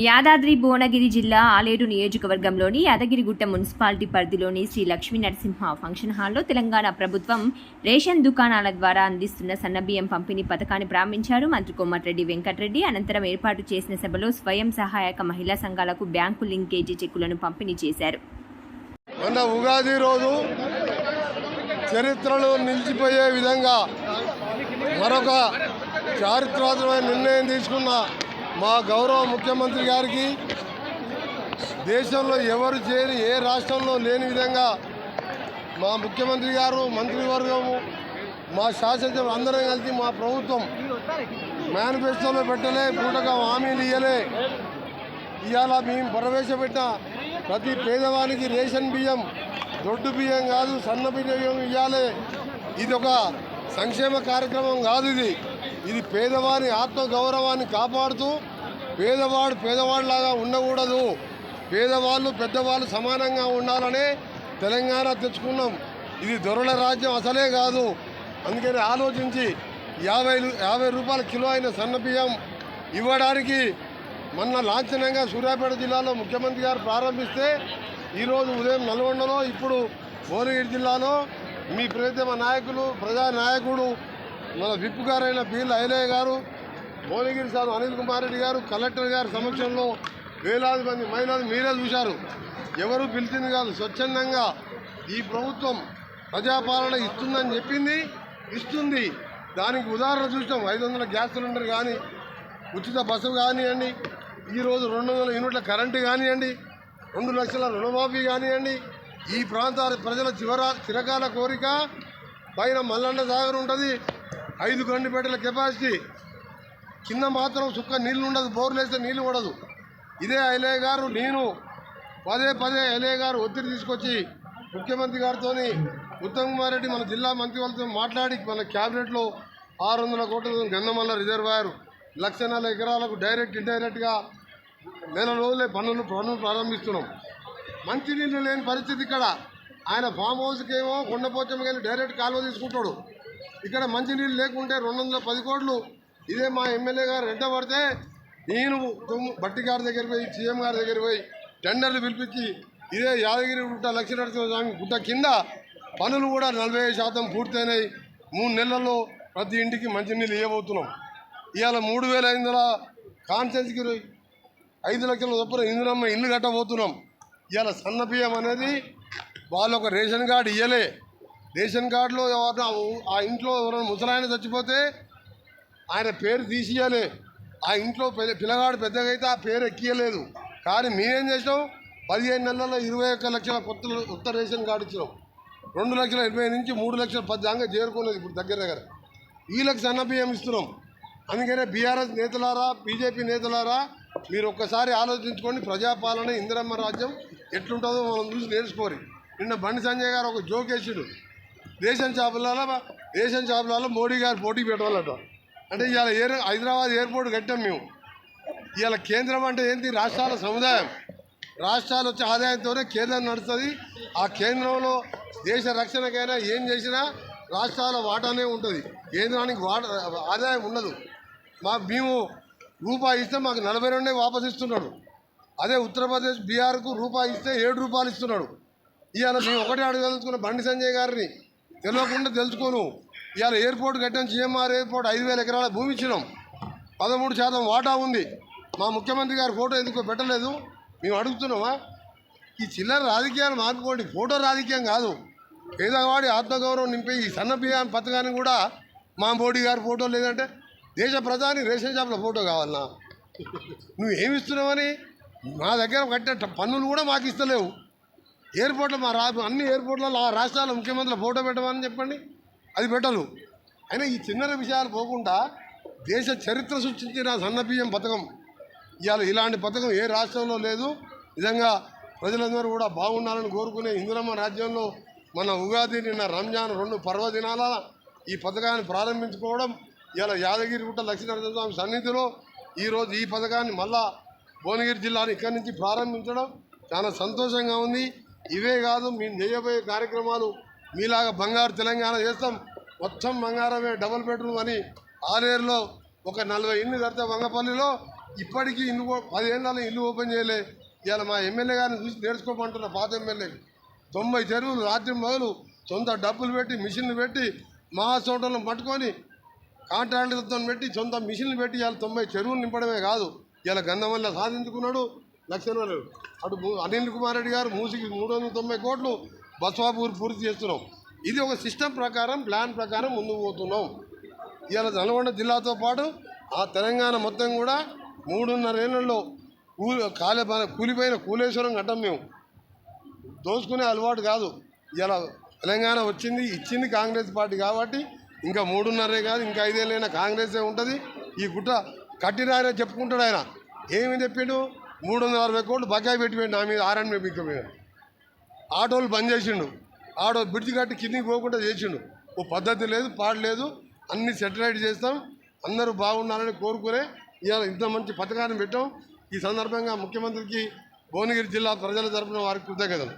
యాదాద్రి భువనగిరి జిల్లా ఆలేరు నియోజకవర్గంలోని యాదగిరిగుట్ట మున్సిపాలిటీ పరిధిలోని శ్రీ లక్ష్మీ నరసింహ ఫంక్షన్ హాల్లో తెలంగాణ ప్రభుత్వం రేషన్ దుకాణాల ద్వారా అందిస్తున్న సన్నబియ్యం పంపిణీ పథకాన్ని ప్రారంభించారు. మంత్రి కోమటిరెడ్డి వెంకటరెడ్డి అనంతరం ఏర్పాటు చేసిన సభలో స్వయం సహాయక మహిళా సంఘాలకు బ్యాంకు లింకేజీ చెక్కులను పంపిణీ చేశారు. మొన్న ఉగాది రోజు చరిత్రలో నిలిచిపోయే విధంగా మరొక చారిత్రాత్మక నిర్ణయం తీసుకున్న మా గౌరవ ముఖ్యమంత్రి గారికి దేశంలో ఎవరు చేయని ఏ రాష్ట్రంలో లేని విధంగా మా ముఖ్యమంత్రి గారు మంత్రివర్గము మా శాసనసభ అందరం కలిసి మా ప్రభుత్వం మేనిఫెస్టోలో పెట్టలే పూటగా హామీలు ఇయ్యలే. ఇవాళ మేము ప్రవేశపెట్టిన ప్రతి పేదవానికి రేషన్ బియ్యం దొడ్డు బియ్యం కాదు సన్న బియ్యం ఇవ్వాలి. ఇది ఒక సంక్షేమ కార్యక్రమం కాదు ఇది. ఇది పేదవారి ఆత్మగౌరవాన్ని కాపాడుతూ పేదవాడు పేదవాడిలాగా ఉండకూడదు. పేదవాళ్ళు పెద్దవాళ్ళు సమానంగా ఉండాలనే తెలంగాణ తెచ్చుకున్నాం. ఇది దొరల రాజ్యం అసలే కాదు. అందుకని ఆలోచించి యాభై యాభై రూపాయల కిలో అయిన సన్న బియ్యం ఇవ్వడానికి మొన్న లాంఛనంగా సూర్యాపేట జిల్లాలో ముఖ్యమంత్రి గారు ప్రారంభిస్తే ఈరోజు ఉదయం నల్గొండలో ఇప్పుడు భువనగిరి జిల్లాలో మీ ప్రియతమ నాయకులు ప్రజా నాయకుడు మన విప్ గారైన పీల్ ఐలయ్య గారు భువనగిరి సార్ అనిల్ కుమార్ రెడ్డి గారు కలెక్టర్ గారి సమక్షంలో వేలాది మంది మహిళలు మీరే చూశారు. ఎవరు పిలిచింది కాదు స్వచ్ఛందంగా ఈ ప్రభుత్వం ప్రజాపాలన ఇస్తుందని చెప్పింది ఇస్తుంది. దానికి ఉదాహరణ చూసాం ఐదు వందల గ్యాస్ సిలిండర్ కానీ ఉచిత బస్సు కానివ్వండి ఈరోజు రెండు వందల యూనిట్ల కరెంటు కానివ్వండి రెండు లక్షల రుణమాఫీ కానివ్వండి ఈ ప్రాంతాల ప్రజల చివర చిరకాల కోరిక పైన మల్లన్న సాగర్ ఉంటుంది. ఐదు గండిపేటల కెపాసిటీ. కింద మాత్రం సుక్క నీళ్ళు ఉండదు బోర్లు వేస్తే నీళ్ళు ఉండదు ఇదే ఐలయ్య గారు నేను పదే పదే ఐలయ్య గారు ఒత్తిడి తీసుకొచ్చి ముఖ్యమంత్రి గారితో ఉత్తమ్ కుమార్ రెడ్డి మన జిల్లా మంత్రి వాళ్ళతో మాట్లాడి మన క్యాబినెట్లో ఆరు వందల కోట్ల గన్నమల్ల రిజర్వాయర్ లక్ష ఎకరాలకు డైరెక్ట్ ఇండైరెక్ట్గా నెల రోజులే పనులు పనులు ప్రారంభిస్తున్నాం. మంచినీళ్ళు లేని పరిస్థితి ఇక్కడ. ఆయన ఫామ్ హౌస్కి ఏమో కొండపోచమ్మకి వెళ్ళి డైరెక్ట్ కాలువ తీసుకుంటాడు. ఇక్కడ మంచినీళ్ళు లేకుంటే రెండు వందల పది కోట్లు. ఇదే మా ఎమ్మెల్యే గారు వెంట పడితే నేను బట్టి గారి దగ్గర పోయి సీఎం గారి దగ్గర పోయి టెండర్లు పిలిపించి ఇదే యాదగిరి గుట్ట లక్ష్మీనరసింహ స్వామి గుట్ట కింద పనులు కూడా నలభై శాతం పూర్తయినాయి. మూడు నెలల్లో ప్రతి ఇంటికి మంచినీళ్ళు ఇవ్వబోతున్నాం ఇవాళ మూడు వేల ఐదు వందల కాన్సెన్స్కి ఐదు లక్షల చొప్పున ఇందులమ్మ ఇల్లు కట్టబోతున్నాం. ఇవాళ సన్న బియ్యం అనేది వాళ్ళు ఒక రేషన్ కార్డు ఇవ్వలే రేషన్ కార్డులో ఎవరైనా ఆ ఇంట్లో ఎవరైనా ముసలాయన చచ్చిపోతే ఆయన పేరు తీసియాలి ఆ ఇంట్లో పిల్లగాడు పెద్దగా అయితే ఆ పేరు ఎక్కియలేదు కానీ మేమేం చేసినాం? పదిహేను నెలల్లో ఇరవై ఒక్క లక్షల కొత్త కొత్త రేషన్ కార్డు ఇచ్చినాం. రెండు లక్షల ఇరవై నుంచి మూడు లక్షల పది దాకా చేరుకున్నది ఇప్పుడు దగ్గర దగ్గర. వీళ్ళకి సన్న బియ్యం ఇస్తున్నాం. అందుకనే బీఆర్ఎస్ నేతలారా బీజేపీ నేతలారా మీరు ఒక్కసారి ఆలోచించుకోండి. ప్రజాపాలన ఇందిరమ్మ రాజ్యం ఎట్లుంటుందో మనం చూసి నేర్చుకోరి నిన్న బండి సంజయ్ గారు ఒక జోక్ రేషన్ షాపులలో రేషన్ షాపులలో మోడీ గారు పోటీ పెట్టాలట అంటే ఇవాళ ఎయిర్ హైదరాబాద్ ఎయిర్పోర్ట్ కట్టాం మేము. ఇవాళ కేంద్రం అంటే ఏంటి రాష్ట్రాల సముదాయం. రాష్ట్రాలు వచ్చే ఆదాయంతోనే కేంద్రం నడుస్తుంది. ఆ కేంద్రంలో దేశ రక్షణకైనా ఏం చేసినా రాష్ట్రాల వాటానే ఉంటుంది. కేంద్రానికి వాట ఆదాయం ఉండదు. మా మేము రూపాయి ఇస్తే మాకు నలభై రెండే వాపసు ఇస్తున్నాడు. అదే ఉత్తరప్రదేశ్ బీహార్కు రూపాయి ఇస్తే ఏడు రూపాయలు ఇస్తున్నాడు. ఇవాళ మేము ఒకటే అడగదలుచుకున్న బండి సంజయ్ గారిని తెలియకుండా తెలుసుకోను. ఇవాళ ఎయిర్పోర్ట్ కట్టాం జిఎంఆర్ ఎయిర్పోర్ట్ ఐదు వేల ఎకరాల భూమి ఇచ్చినాం. పదమూడు శాతం వాటా ఉంది. మా ముఖ్యమంత్రి గారి ఫోటో ఎందుకో పెట్టలేదు? మేము అడుగుతున్నామా? ఈ చిల్లర రాజకీయాలు మార్పుకోండి ఫోటో రాజకీయం కాదు. పేదవాడి ఆత్మగౌరవం నింపే ఈ సన్న బియ్యం పథకాన్ని కూడా మా మోడీ గారి ఫోటో లేదంటే దేశ ప్రధాని రేషన్ షాప్ల ఫోటో కావాలన్నా? నువ్వు ఏమిస్తున్నావని మా దగ్గర కట్టే పన్నులు కూడా మాకు ఇస్తలేవు. ఎయిర్పోర్ట్లో మా రా అన్ని ఎయిర్పోర్ట్లలో ఆ రాష్ట్రాల ముఖ్యమంత్రుల ఫోటో పెట్టమని చెప్పండి. అది పెట్టరు. అయినా ఈ చిన్నర విషయాలు పోకుండా దేశ చరిత్ర సృష్టించిన సన్నబియ్యం పథకం. ఇవాళ ఇలాంటి పథకం ఏ రాష్ట్రంలో లేదు. నిజంగా ప్రజలందరూ కూడా బాగుండాలని కోరుకునే ఇందిరమ్మ రాజ్యంలో మన ఉగాది నిన్న రంజాన్ రెండు పర్వదినాల ఈ పథకాన్ని ప్రారంభించుకోవడం ఇవాళ యాదగిరిగుట్ట లక్ష్మీనరసింహ స్వామి సన్నిధిలో ఈరోజు ఈ పథకాన్ని మళ్ళా భువనగిరి జిల్లాని ఇక్కడి నుంచి ప్రారంభించడం చాలా సంతోషంగా ఉంది. ఇవే కాదు మేము చేయబోయే కార్యక్రమాలు మీలాగా బంగారు తెలంగాణ చేస్తాం. మొత్తం బంగారమే డబుల్ బెడ్రూమ్ అని ఆలేరులో ఒక నలభై ఇల్లు కడితే వంగపల్లిలో ఇప్పటికీ ఇల్లు ఓ- పదిహేళ్ళలో ఇల్లు ఓపెన్ చేయలే. ఇవాళ మా ఎమ్మెల్యే గారిని చూసి నేర్చుకోమంటున్న పాత ఎమ్మెల్యే తొంభై చెరువులు రాత్రి మొదలు సొంత డబ్బులు పెట్టి మిషన్లు పెట్టి మా చోటలను పట్టుకొని కాంట్రాక్టర్తో పెట్టి సొంత మిషన్లు పెట్టి ఇవాళ తొంభై చెరువులు నింపడమే కాదు. ఇవాళ గంధమల్ల సాధించుకున్నాడు. లక్షణాలు. అటు అనిల్ కుమార్ రెడ్డి గారు మూసికి మూడు వందల తొంభై కోట్లు బస్వాపూర్ పూర్తి చేస్తున్నాం. ఇది ఒక సిస్టమ్ ప్రకారం ప్లాన్ ప్రకారం ముందుకు పోతున్నాం. ఇవాళ నల్గొండ జిల్లాతో పాటు ఆ తెలంగాణ మొత్తం కూడా మూడున్నర ఏళ్ళలో కూలి కాలే కూలిపోయిన కూలేశ్వరం కట్టం మేము. దోచుకునే అలవాటు కాదు. ఇలా తెలంగాణ వచ్చింది ఇచ్చింది కాంగ్రెస్ పార్టీ కాబట్టి ఇంకా మూడున్నరే కాదు ఇంకా ఐదేళ్ళైనా కాంగ్రెసే ఉంటుంది. ఈ గుట్ట కట్టినాయన చెప్పుకుంటాడు ఆయన. ఏమి చెప్పిండు? మూడు వందల అరవై కోట్లు బకాయి పెట్టిపోయింది నా మీద ఆర్ఎన్ మీద మీద. ఆటోలు బంద్ చేసిండు. ఆటో బ్రిడ్జ్ కట్టి కిందికి పోకుండా చేసిండు. ఓ పద్ధతి లేదు పాడు లేదు అన్ని సెటిలైట్ చేస్తాం. అందరూ బాగుండాలని కోరుకునే ఇవాళ ఇంత మంచి పథకాన్ని పెట్టాం. ఈ సందర్భంగా ముఖ్యమంత్రికి భువనగిరి జిల్లా ప్రజల తరపున వారికి కృతజ్ఞతలు.